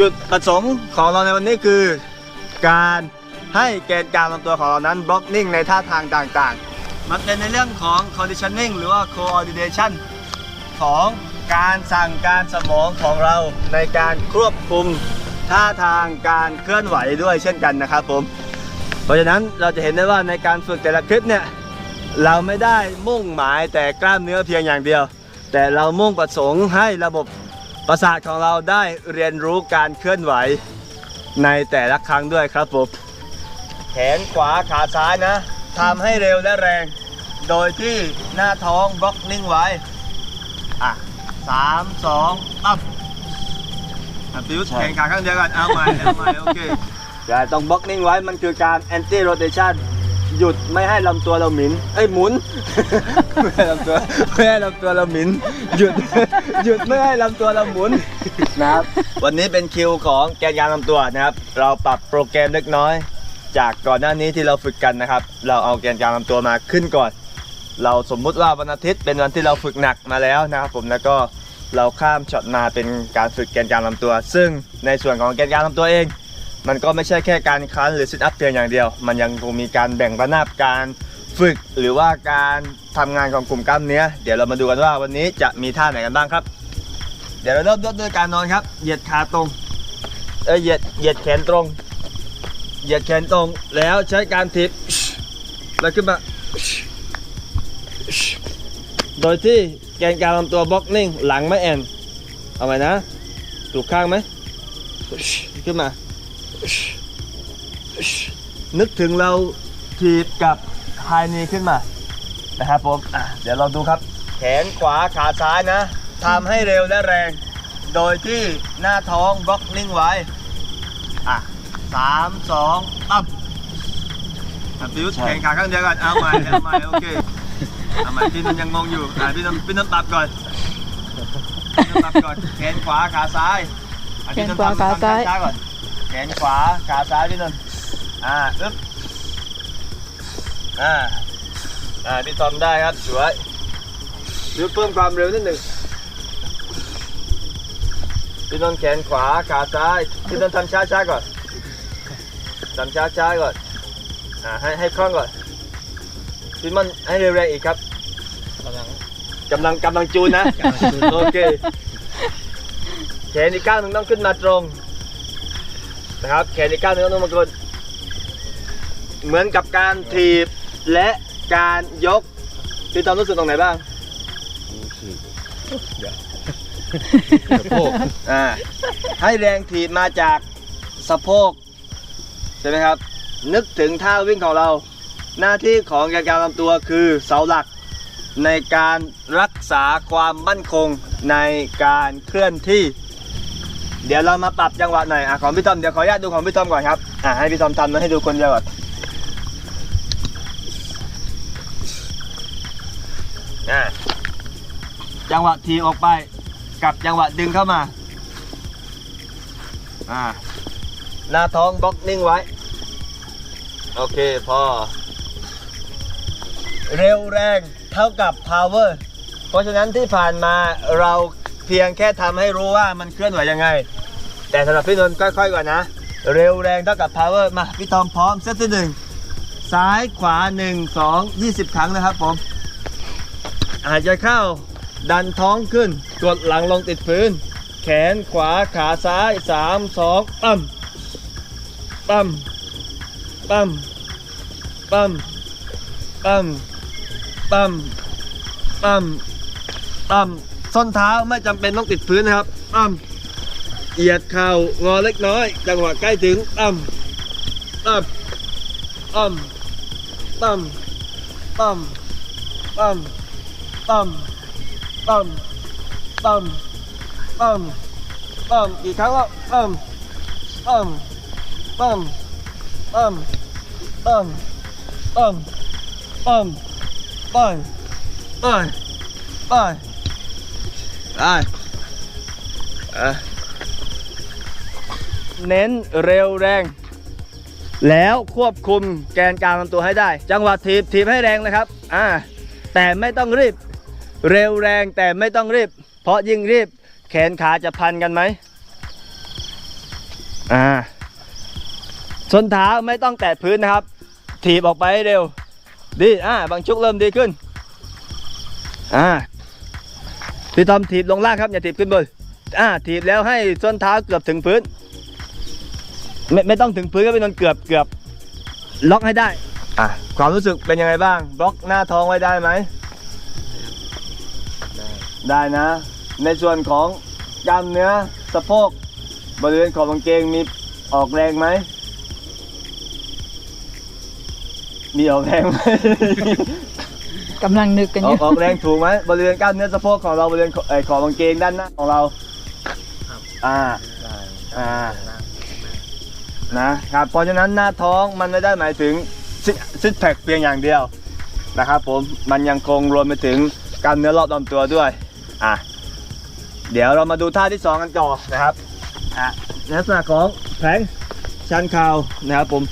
จุดประสงค์ของเราในวันนี้คือ การให้แกนกางลำตัวของเรานั้นบล็อกนิ่งในท่าทางต่างๆ มันเป็นในเรื่องของ conditioning หรือว่า coordination ของการสั่งการสมองของเราในการควบคุมท่าทางการเคลื่อนไหวด้วยเช่นกันนะครับผม เพราะฉะนั้นเราจะเห็นได้ว่าในการฝึกแต่ละคลิปเนี่ยเราไม่ได้มุ่งหมายแต่กล้ามเนื้อเพียงอย่างเดียว แต่เรามุ่งประสงค์ให้ระบบ ประสาทของเราได้เรียนรู้การเคลื่อนไหวในแต่ละครั้งด้วยครับผมแขนขวาขาซ้ายนะทำให้เร็วและแรง โดยที่หน้าท้องบล็อกนิ่งไว้ อะสามสองตั้มอะพิวส์แข่งขาข้างเดียวกันเอาใหม่เอาใหม่โอเคแต่ต้องบล็อกนิ่งไว้มันคือการ anti rotation หยุดไม่ให้ลำตัวเราหมินเอ้ยหมุน ไม่ให้ลำตัวไม่ให้ลำตัวเราหมินหยุดหยุดไม่ให้ลำตัวเราหมุนนะครับ วันนี้เป็นคิวของแกนยางลำตัวนะครับ เราปรับโปรแกรมเล็กน้อย จากก่อนหน้านี้ที่เราฝึกกันนะครับ เราเอาแกนกลางลำตัวมาขึ้นก่อน เราสมมุติว่าวันอาทิตย์เป็นวันที่เราฝึกหนักมาแล้วนะครับผมแล้วก็เราข้ามช็อตมาเป็นการฝึกแกนกลางลำตัว ซึ่งในส่วนของแกนกลางลำตัวเอง มันก็ไม่ใช่แค่การคันหรือซิทอัพเพียงอย่างเดียว มันยังคงมีการแบ่งระนาบการฝึกหรือว่าการทำงานของกลุ่มกล้ามเนื้อ เดี๋ยวเรามาดูกันว่าวันนี้จะมีท่าไหนกันบ้างครับ เดี๋ยวเราเริ่มต้นด้วยการนอนครับ เหยียดขาตรงเอ้ยเหยียดเหยียดแขนตรง เหยียดแขนตรง แล้วใช้การทิปแล้วขึ้นมา โดยที่แกนกลางลำตัวบล็อกนิ่ง หลังไม่แอน เอาไหมนะ ถูกข้างไหม ขึ้นมา นึกถึงเราถีบกับไฮนีขึ้นมานะครับผมอะเดี๋ยวเราดูครับ แขนขวาขาซ้ายนะทำให้เร็วและแรง โดยที่หน้าท้องบล็อกนิ่งไว้ อะสามสองตั้มอะพิวส์แขนขาข้างเดียวกันเอาใหม่เอาใหม่โอเคทำไมพี่นนท์ยังงงอยู่อะพี่นนท์พี่นนท์ปรับก่อนพี่นนท์ปรับก่อนแขนขวาขาซ้ายอะพี่นนท์แขนขวาทำขาซ้ายทำช้ๆก่อน แขนขวาขาซ้ายพี่นนท์อ่าอึ๊บอ่าอ่าพี่ทอมได้ครับสวยหรือเพิ่มความเร็วนิดหนึ่งพี่นนท์แขนขวาขาซ้ายพี่นนท์ทำช้าช้าๆก่อนทำช้าช้าๆก่อนอ่าให้ให้คล่องก่อนพี่มันให้เร็วๆอีกครับกำลังกำลังกำลังจูนนะโอเคแขนอีกข้างหนึ่งต้องขึ้นมาตรง นะครับแขนอีกข้างหนึ่งต้องมากดเหมือนกับการถีบและการยกพี่ตอมรู้สึกตรงไหนบ้างสะโพกอ่าให้แรงถีบมาจากสะโพกใช่ไหมครับ นึกถึงท่าวิ่งของเรา หน้าที่ของแกนกลางลำตัวคือเสาหลัก ในการรักษาความมั่นคงในการเคลื่อนที่ เดี๋ยวเรามาปรับจังหวะหน่อยอะของพี่ทอมเดี๋ยวขออนุญาตดูของพี่ทอมก่อนครับอะให้พี่ทอมทำแล้วให้ดูคนเดียวก่อนอะจังหวะทีออกไปกับจังหวะดึงเข้ามาอ่าหน้าท้องบล็อกนิ่งไว้ โอเคพอ เร็วแรงเท่ากับ power เพราะฉะนั้นที่ผ่านมาเรา เพียงแค่ทำให้รู้ว่ามันเคลื่อนไหวยังไง แต่สำหรับพี่นนท์ค่อยๆก่อนนะ เร็วแรงเท่ากับ power มาพี่ทอมพร้อมเซตที่หนึ่งซ้ายขวา 1 2 20 ครั้งนะครับผมหายใจเข้าดันท้องขึ้น กดหลังลงติดพื้น แขนขวาขาซ้าย 3 2ปั้มปั้มปั้มปั้มปั้มปั๊มปั๊มปั๊ม ส้นเท้าไม่จำเป็นต้องติดพื้นนะครับปั๊มเหยียดเข่างอเล็กน้อย จังหวะใกล้ถึงปั๊มปั๊มปั๊มปั๊มปั๊มปั๊มปั๊มปั๊มปั๊มปั๊มปั๊มกี่ครั้งแล้วปั๊มปั๊มปั๊มปั๊มปั๊มปั๊มปั๊มไปไปไปไป อะเน้นเร็วแรง แล้วควบคุมแกนกลางลำตัวให้ได้ จังหวะทีบทีบให้แรงเลยครับอ่าแต่ไม่ต้องรีบ เร็วแรงแต่ไม่ต้องรีบ เพราะยิ่งรีบ แขนขาจะพันกันไหมอ่าส้นเท้าไม่ต้องแตะพื้นนะครับ ถีบออกไปให้เร็ว ดีอ่าบางชุกเริ่มดีขึ้นอ่า พี่ทอมถีบลงล่างครับ อย่าถีบขึ้นบนอ่าถีบแล้วให้ส้นเท้าเกือบถึงพื้น ไม่ไม่ต้องถึงพื้นก็เป็นนนเกือบเกือบล็อกให้ได้ อะความรู้สึกเป็นยังไงบ้าง บล็อกหน้าท้องไว้ได้ไหม ได้ได้นะ ในส่วนของกล้ามเนื้อสะโพกบริเวณขอบกางเกงมีออกแรงไหม มีออกแรงไหม กำลังนึกกันอออกยู่ ออกแรงถูกไหมบริเวณกล้ามเนื้อสะโพกของเราบริเวณขอเอ่อขอบกางเกงด้านหน้าของเราอ่าอ่านะครับเพราะฉะนั้นหน้าท้องมันไม่ได้หมายถึงซิทแพคเพียงอย่างเดียวนะครับผมมันยังคงรวมไปถึงกล้ามเนื้อรอบลำตัวด้วยอะเดี๋ยวเรามาดูท่าที่สองกันต่อนะครับอะในลักษณะของแผงชันเข่านะครับผม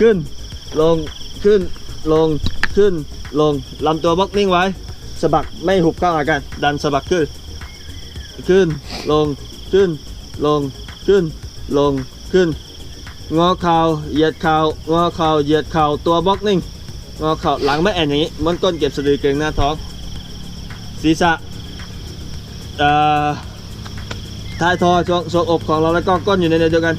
ขึ้นลงขึ้นลงขึ้น ลงลำตัวบล็อกนิ่งไว้สะบักไม่หุบเข้าหากันดันสะบักขึ้น ขึ้นลงขึ้น ลงขึ้น ลงขึ้น งอเข่าเหยียดเข่างอเข่าเหยียดเข่าตัวบล็อกนิ่งงอเข่าหลังไม่แอนอย่างนี้มันก้นเก็บสะดือเกรงหน้าท้อง ศีรษะท้ายทอช่วงทรวงอกของเราแล้วก็ก้นอยู่ในเดียวกัน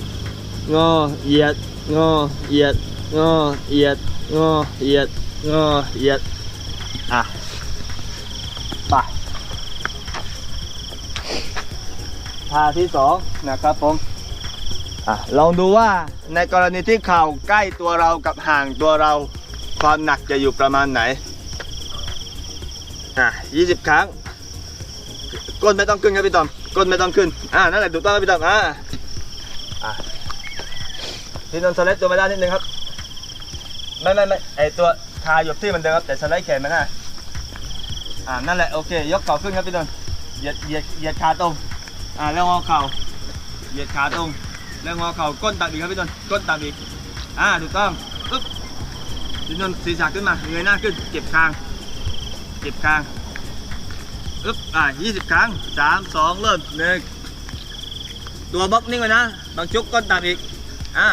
งอเหยียดงอเหยียดงอเหยียด งอเหยียดงอเหยียดอะไปท่าที่สองนะครับผมอะลองดูว่าในกรณีที่เข่าใกล้ตัวเรากับห่างตัวเรา ความหนักจะอยู่ประมาณไหนอะ20 ครั้ง ก้นไม่ต้องขึ้นครับพี่ตอมก้นไม่ต้องขึ้นอ่านั่นแหละถูกต้องครับพี่ตอมอ่าอะพี่นนท์สไลด์ตัวไม่ได้านนิดนึงครับ ไม่ไม่ไม่ไอตัวคาหยบที่มันเดิมครับแต่สไลด์แขนมันน่ะอ่านั่นแหละโอเค ยกเข่าขึ้นครับพี่นนท์เหยียดเหยียดเหยียดขาตรงอ่าแล้วงอเข่าเหยียดขาตรงแล้วงอเข่าก้นต่ำอีกครับพี่นนท์ก้นต่ำอีกอ่าถูกต้องปึ๊บพี่นนท์ศีรษะขึ้นมาเงยหน้าขึ้นเก็บคางเก็บคางอึ๊บอ่า20 ครั้ง 3 2 เริ่มหนึ่งตัวบล็อกนิ่งไว้นะบางชุกก้นต่ำอีกอ่า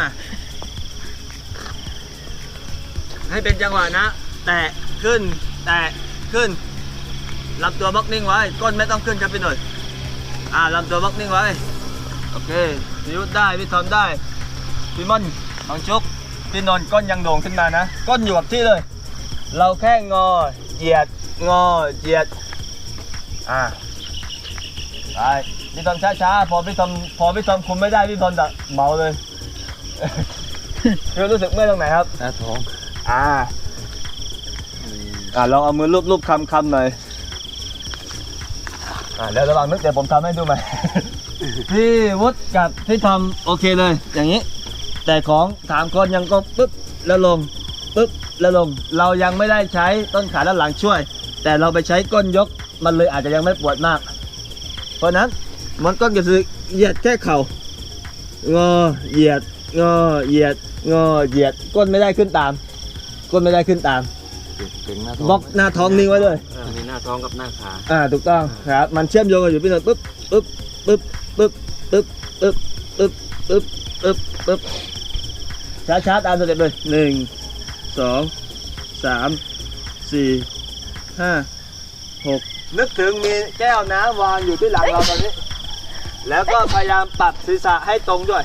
ให้เป็นจังหวะนะ แตะขึ้น แตะขึ้นลำตัวบล็อกนิ่งไว้ ก้นไม่ต้องขึ้นครับพี่หน่อยอ่าลำตัวบล็อกนิ่งไว้ โอเคพี่ยุทธได้ พี่ทอมได้ พี่ม่อนบางชุก พี่นนท์ก้นยังโด่งขึ้นมานะ ก้นอยู่กับที่เลย เราแค่งอ เหยียด งอ เหยียด อ่า ไป พี่ทอมช้าๆ พอพี่ทอมพอพี่ทอมคุมไม่ได้ พี่ทอมจะเมาเลย พี่รู้สึกเมื่อยตรงไหนครับหน้าท้อง อ่าอ่าลองเอามือลูบๆคำคำๆหน่อยอ่าเดี๋ยวระหว่างนึกเดี๋ยวผมทำให้ดูใหม่พี่วุฒิกับพี่ทอมโอเคเลย อย่างนี้ แต่ของสามคนยังก็ปึ๊บแล้วลงปึ๊บแล้วลง เรายังไม่ได้ใช้ต้นขาด้านหลังช่วย แต่เราไปใช้ก้นยกมันเลยอาจจะยังไม่ปวดมาก เพราะฉะนั้นมันก้นก็คือเหยียดแค่เข่างอเหยียดงอเหยียดงอเหยียดก้นไม่ได้ขึ้นตาม ก้นไม่ได้ขึ้นตามเก่งหน้าท้องบล็อกหน้าท้องนิ่งไว้เลยอ่ามีหน้าท้องกับหน้าขาอ่าถูกต้องครับมันเชื่อมโยงกันอยู่พี่หนนปึ๊บปึ๊บปึ๊บปึ๊บปึ๊บปึ๊บปึ๊บปึ๊บปึ๊บปึ๊บช้าช้าๆตามสเต็ปเลยหนึ่งสองสามสี่ห้าหกนึกถึงมีแก้วน้ำวางอยู่ที่หลังเราตอนนี้ แล้วก็พยายามปรับศีรษะให้ตรงด้วย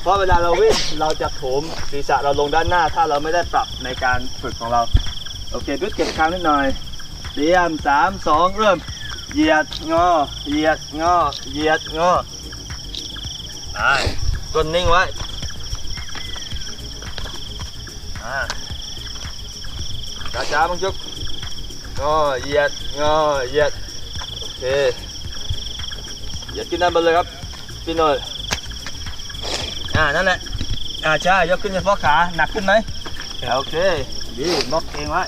เพราะเวลาเราวิ่งเราจะโถมศีรษะเราลงด้านหน้า ถ้าเราไม่ได้ปรับในการฝึกของเรา โอเคด้วยเก็บครั้งนิดหน่อยเตรียมสามสองเริ่ม เหยียดงอ เหยียดงอ เหยียดงอได้ก้นนิ่งไว้อ่าช้าๆบางจุกงอเหยียดงอเหยียดโอเคเหยียดขึ้นด้านบนเลยครับพี่หน่อย อ่านั่นแหละอ่าใช่ยกขึ้นเฉพาะขาหนักขึ้นไหมโอเคดีบล็อกเองไว้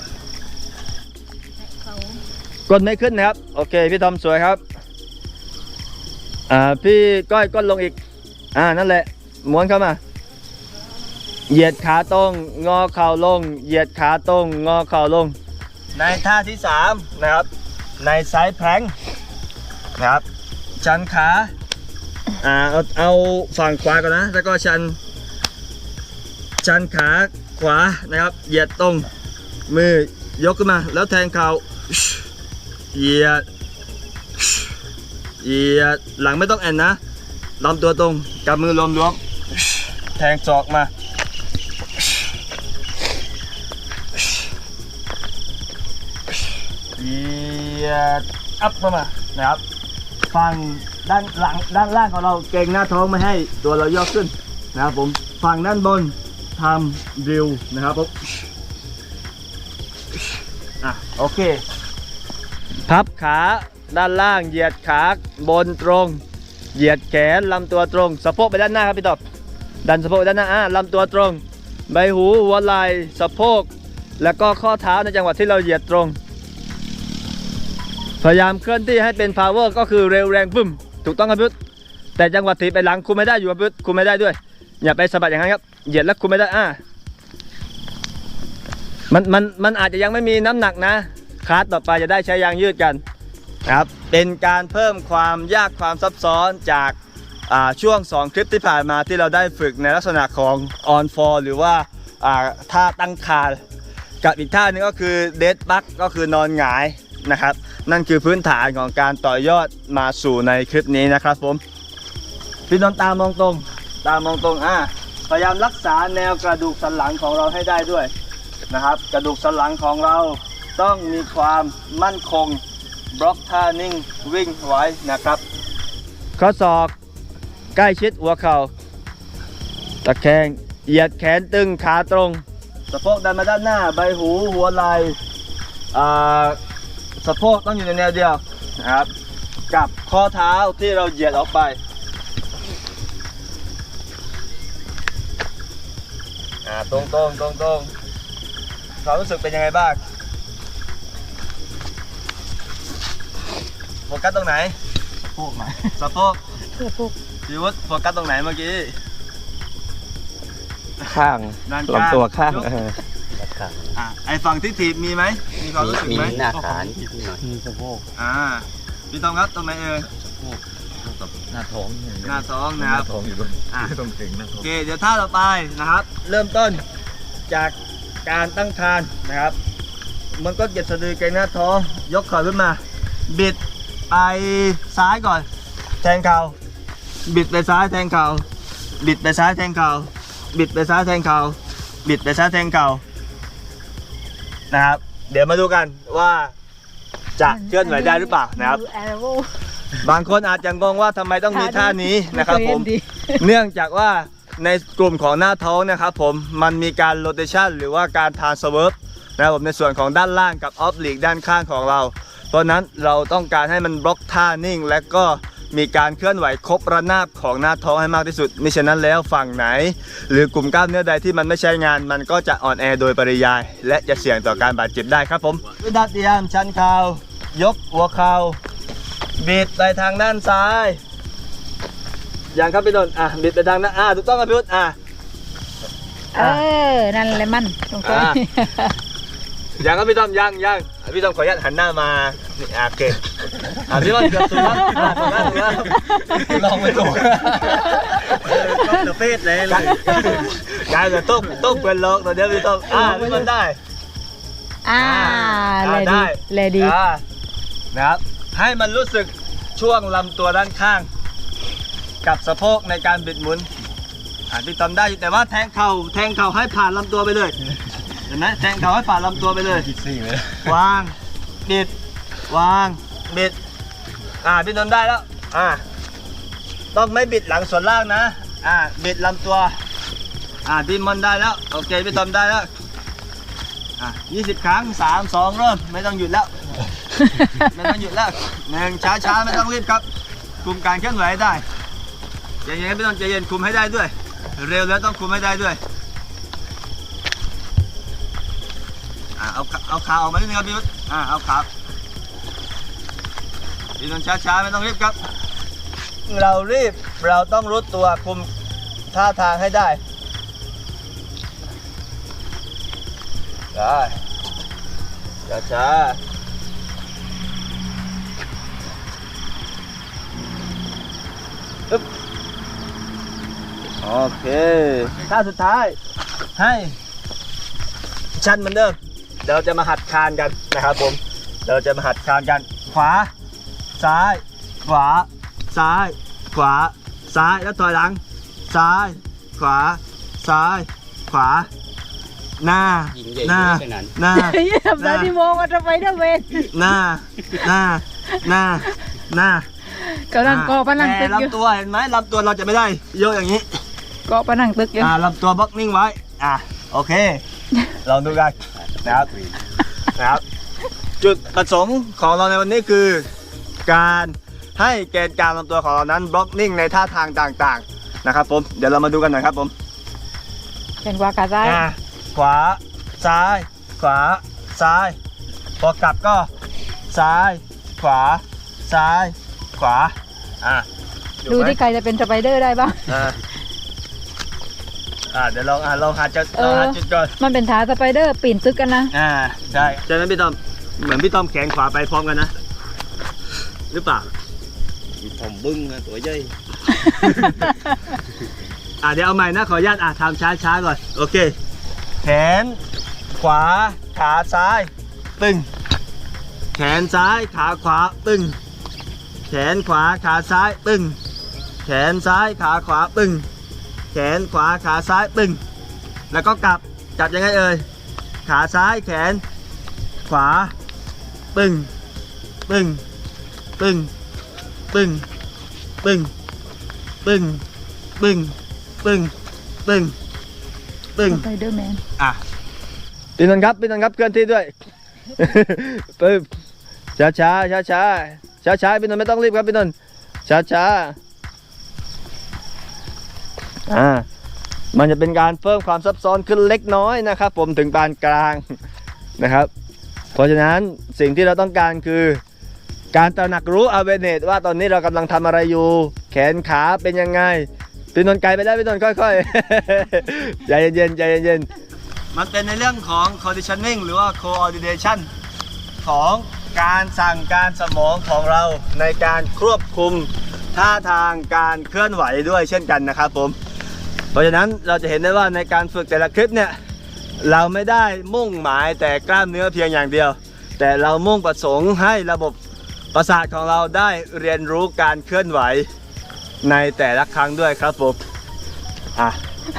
กดไม่ขึ้นนะครับ โอเคพี่ทอมสวยครับอ่าพี่ก้อยก้นลงอีก อ่านั่นแหละม้วนเข้ามา เหยียดขาตรงงอเข่าลง เหยียดขาตรงงอเข่าลง ในท่าที่สามนะครับ ในไซส์แพลงก์นะครับชันขา อ่าเอาเอาฝั่งขวาก่อนนะ แล้วก็ชัน ชันขาขวานะครับ เหยียดตรง มือยกขึ้นมา แล้วแทงเข่าเหยียดเหยียดหลังไม่ต้องแอนนะลำตัวตรงกับมือรวมรวมแทงศอกมาเหยียดอัพมานะครับฝั่ง ด้านหลังด้านล่างของเราเก่งหน้าท้องไม่ให้ตัวเราย่อขึ้นนะครับผมฝั่งด้านบนทำดิวนะครับผมอะโอเค พับขาด้านล่างเหยียดขาบนตรง เหยียดแขนลำตัวตรงสะโพกไปด้านหน้าครับพี่ตอบดันสะโพกด้านหน้าอะลำตัวตรง ใบหูหัวไหล่สะโพก แล้วก็ข้อเท้าในจังหวะที่เราเหยียดตรง พยายามเคลื่อนที่ให้เป็น power ก็คือเร็วแรงปึ้ม ถูกต้องครับพี่อุ๊ดแต่จังหวะถีบไปหลังคุมไม่ได้อยู่ครับพี่อุ๊ดคุมไม่ได้ด้วย อย่าไปสะบัดอย่างนั้นครับเหยียดแล้วคุมไม่ได้อะมันมันมันอาจจะยังไม่มีน้ำหนักนะคลาสต่อไปจะได้ใช้ยางยืดกันครับเป็นการเพิ่มความยากความซับซ้อนจากอ่าช่วง 2 คลิปที่ผ่านมาที่เราได้ฝึกในลักษณะของ on for หรือว่าาท่าตั้งคากับอีกท่าหนึงก็คือ dead bug ก็คือนอนหงาย นะครับ นั่นคือพื้นฐานของการต่อยอดมาสู่ในคลิปนี้นะครับผมพี่นนท์ตามองตรง ตามองตรงอ่าพยายามรักษาแนวกระดูกสันหลังของเราให้ได้ด้วยนะครับ กระดูกสันหลังของเราต้องมีความมั่นคงบล็อกท่านิ่งวิ่งไว้นะครับ ข้อศอกใกล้ชิดหัวเข่าตะแคงเหยียดแขนตึงขาตรงสะโพกดันมาด้านหน้าใบหูหัวไหล่อ่า สะโพกต้องอยู่ในแนวเดียวนะครับ กับข้อเท้าที่เราเหยียดออกไปอ่าตรงตรงตรงตรงๆความรู้สึกเป็นยังไงบ้างโฟกัสตรงไหนพวกไหนสะโพกเพื่อพวกพี่วุฒิโฟกัสตรงไหนเมื่อกี้ข้างด้านข้างลำตัวข้าง ยกเอออะไอฝั่งที่ถีบมีไหมมีความรู้สึกมีไหมหน้าขานิดหน่อยมีสะโพกอ่าพี่ตองครับตรงไหนเอ่ยกับหน้าท้องหน้าท้องนะครับท้องอยู่ด้วยอะตรงเก่งหน้าท้โอองเคเดี๋ยวท่าต่อไปนะครับ เริ่มต้นจากการตั้งคานนะครับ มันก็เหยียดสะดือเกรงหน้าท้อง ยกเข่าขึ้นมา บิดไปซ้ายก่อน แทงเข่าบิดไปซ้ายแทงเข่าบิดไปซ้ายแทงเข่าบิดไปซ้ายแทงเข่าบิดไปซ้ายแทงเข่า นะครับ เดี๋ยวมาดูกันว่าจะเคลื่อนไหวได้หรือเปล่านะครับแอโร่บางคนอาจจะงงว่าทำไมต้องมีท่านี้นะครับผมไเยเห็ดีเนื่องจากว่าในกลุ่มของหน้าท้องนะครับผมมันมีการโรเ t ชันหรือว่าการทานสเวิร์ฟนะครับผมในส่วนของด้านล่างกับออฟลีกด้านข้างของเรา เพราะฉะนั้นเราต้องการให้มันบล็อกท่านิ่ง และก็ มีการเคลื่อนไหวครบระนาบของหน้าท้องให้มากที่สุดมิฉะนั้นแล้วฝั่งไหน หรือกลุ่มกล้ามเนื้อใดที่มันไม่ใช้งาน มันก็จะอ่อนแอโดยปริยาย และจะเสี่ยงต่อการบาดเจ็บได้ครับผมวิดัดเตรียมชันเข่ายกหัวเข่าบิดไปทางด้านซ้ายอย่างครับพี่นนท์อะบิดไปทางนั้นอะถูกต้องครับพี่วุฒิอะเออ นั่นแหละมันตรงกลางอ่าอย่างครับพี่ต้อมยังยังอะพี่ต้อมขออนุญาตหันหน้ามานี่อะโอเค อะพี่ต้อมเกือบถูกแล้วอะถูกแล้วถูกแล้วลองไปถูกต้องเดอะเฟสเลยเลยกลายเป็นต้องต้องเป็นลอกตอนเดียวพี่ต้อมอะพี่ต้อมได้อ่าอ่าเลยได้ดีเลยดีอะนะครับให้มันรู้สึกช่วงลำตัวด้านข้าง กับสะโพกในการบิดหมุนอะพี่ต้อมได้อยู่แต่ว่าแทงเข่าแทงเข่าให้ผ่านลำตัวไปเลยเห็นไหมแทงเข่าให้ผ่านลำตัวไปเลยคิดซี่เลยวางบิดวาง บิด อ่า พี่นนท์ได้แล้ว อ่า ต้องไม่บิดหลังส่วนล่างนะ อ่า บิดลำตัว อ่า พี่มอนได้แล้ว โอเค พี่ทอมได้แล้ว อ่า20ครั้ง3 2เริ่ม ไม่ต้องหยุดแล้ว ไม่ต้องหยุดแล้วหนึ่งช้าช้าๆไม่ต้องรีบครับ คุมการเคลื่อนไหวให้ได้ใจเย็นๆพี่นนท์ใจเย็นคุมให้ได้ด้วย เร็วแล้วต้องคุมให้ได้ด้วยอ่าเอาขาเอาขาออกมานิดนึงครับพี่วุฒิอ่าเอาขา พี่นช้าๆไม่ต้องรีบครับ เรารีบเราต้องรู้ตัวคุมท่าทางให้ได้ ได้ช้าช้าๆอึ๊บโอเคท่าสุดท้าย ให้ชันเหมือนเดิม เราจะมาหัดคานกันนะครับผม เราจะมาหัดคานกันขวา ซ้าย ขวา ซ้าย ขวา ซ้าย แล้วถอยหลัง ซ้าย ขวา ซ้าย ขวา หน้ายิงใหญ่หน้าขนาดหน้า เยี่ยมเลยที่โมงก็จะไปเด้อเวนหน้า หน้า หน้า หน้ากำลังเกาะผนังตึแต่กอยู่ลำตัวเห็นไหมลำตัวเราจะไม่ได้โยกอย่างนี้เกาะผนังตึกอยู่อ่าลำตัวบล็อกนิ่งไว้ อ่าโอเค ลองดูกันนะครับนะครับจุดประสงค์ของเราในวันนี้คือ การให้แกนกลางลำตัวของเรานั้นบล็อกนิ่งในท่าทางต่างๆนะครับผมเดี๋ยวเรามาดูกันหน่อยครับผมเป็นกว่าขาซ้ายอ่าขวาซ้าย ขวาซ้ายพอกลับก็ซ้าย ขวาซ้าย ขวาอ่าดูไหมที่ใครจะเป็นสไปเดอร์ได้บ้าง อ่าอ่าเดี๋ยวลองอ่าลองหาจุดเอลองอหาจุดก่อนมันเป็นท้าสไปเดอร์ปีนตึกกันนะ อ่าใช่ใช่ไหมพี่ต้อมเหมือนพี่ต้อมแขนขวาไปพร้อมกันนะ หรือเปล่าผมบึ้งนะตัวใหญ่ อ่าเดี๋ยวเอาใหม่นะขออนุญาตอ่าทำช้าๆก่อน โอเค แขน ขวา ขาซ้าย ตึง แขนซ้าย ขาขวา ตึง แขนขวา ขาซ้าย ตึง แขนซ้าย ขาขวา ตึง แขนขวา ขาซ้าย ตึง แล้วก็กลับ จับยังไงเอ่ย ขาซ้าย แขน ขวา ตึง ตึง ตึงตึงตึงตึงตึงตึงตึงตึงสไปเดอร์แมนอะพี่นนท์ครับพี่นนท์ครับเคลื่อนที่ด้วยปึ๊บช้าช้าช้าช้าช้าช้าๆพี่นนท์ไม่ต้องรีบครับพี่นนท์ช้าช้าๆอ่ามันจะเป็นการเพิ่มความซับซ้อนขึ้นเล็กน้อยนะครับ ผมถึงปานกลางนะครับ เพราะฉะนั้นสิ่งที่เราต้องการคือ การตระหนักรู้ awareness ว่าตอนนี้เรากำลังทำอะไรอยู่ แขนขาเป็นยังไงพี่นนท์ไกลไปได้วพี่นนท์ค่อยๆ ใจเย็นๆใจเย็นๆมันเป็นในเรื่องของ conditioning หรือว่า coordination ของการสั่งการสมองของเราในการควบคุมท่าทางการเคลื่อนไหวด้วยเช่นกันนะครับผม เพราะฉะนั้นเราจะเห็นได้ว่าในการฝึกแต่ละคลิปเนี่ยเราไม่ได้มุ่งหมายแต่กล้ามเนื้อเพียงอย่างเดียว แต่เรามุ่งประสงค์ให้ระบบ ประสาทของเราได้เรียนรู้การเคลื่อนไหวในแต่ละครั้งด้วยครับผมอะ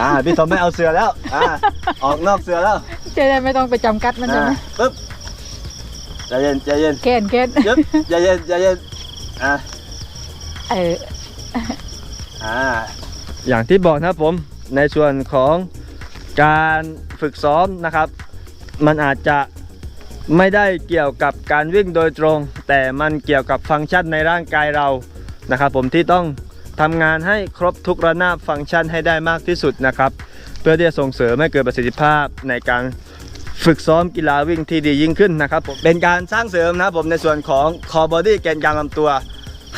อ่าพี่ทอมไม่เอาเสือแล้วอ่าออกนอกเสือแล้วจะได้ไม่ต้องไปจำกัดมันใช่ไหมอ่าปึ๊บใจเย็นใจเย็นเกนเกนยึบใจเย็นใจเย็นอะเอออ่าอย่างที่บอกนะครับผมในส่วนของการฝึกซ้อมนะครับ มันอาจจะ ไม่ได้เกี่ยวกับการวิ่งโดยตรง แต่มันเกี่ยวกับฟังก์ชันในร่างกายเรานะครับ ผมที่ต้องทำงานให้ครบทุกระนาบฟังก์ชันให้ได้มากที่สุดนะครับ เพื่อที่จะส่งเสริมให้เกิดประสิทธิภาพในการฝึกซ้อมกีฬาวิ่งที่ดียิ่งขึ้นนะครับผมเป็นการสร้างเสริมนะครับผมในส่วนของคอบอดี้แกนกลางลำตัว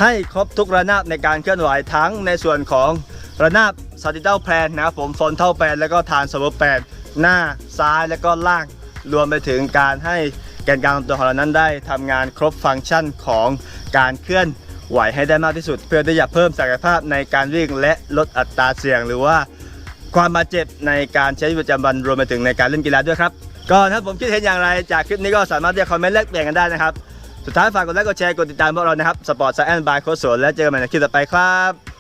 ให้ครบทุกระนาบในการเคลื่อนไหวทั้งในส่วนของระนาบ s a ิ i ั a l plan นะครับผม frontal plan แล้วก็ transverse plan หน้าซ้ายแล้วก็ล่าง รวมไปถึงการให้แกนกลางลำตัวของเรานั้นได้ทำงานครบฟังก์ชันของการเคลื่อนไหวให้ได้มากที่สุด เพื่อที่จะเพิ่มศักยภาพในการวิ่งและลดอัตราเสี่ยง หรือว่าความบาดเจ็บในการใช้ชีวิตประจำวันรวมไปถึงในการเล่นกีฬาด้วยครับก็ถ้าผมคิดเห็นอย่างไรจากคลิปนี้ก็สามารถที่จะคอมเมนต์แลกเปลี่ยนกันได้นะครับ สุดท้ายฝากกดไลค์กดแชร์กดติดตามพวกเรานะครับสปอร์ตไซแอนบายโคชโสและเจอกันใหม่ในคลิปต่อไปครับ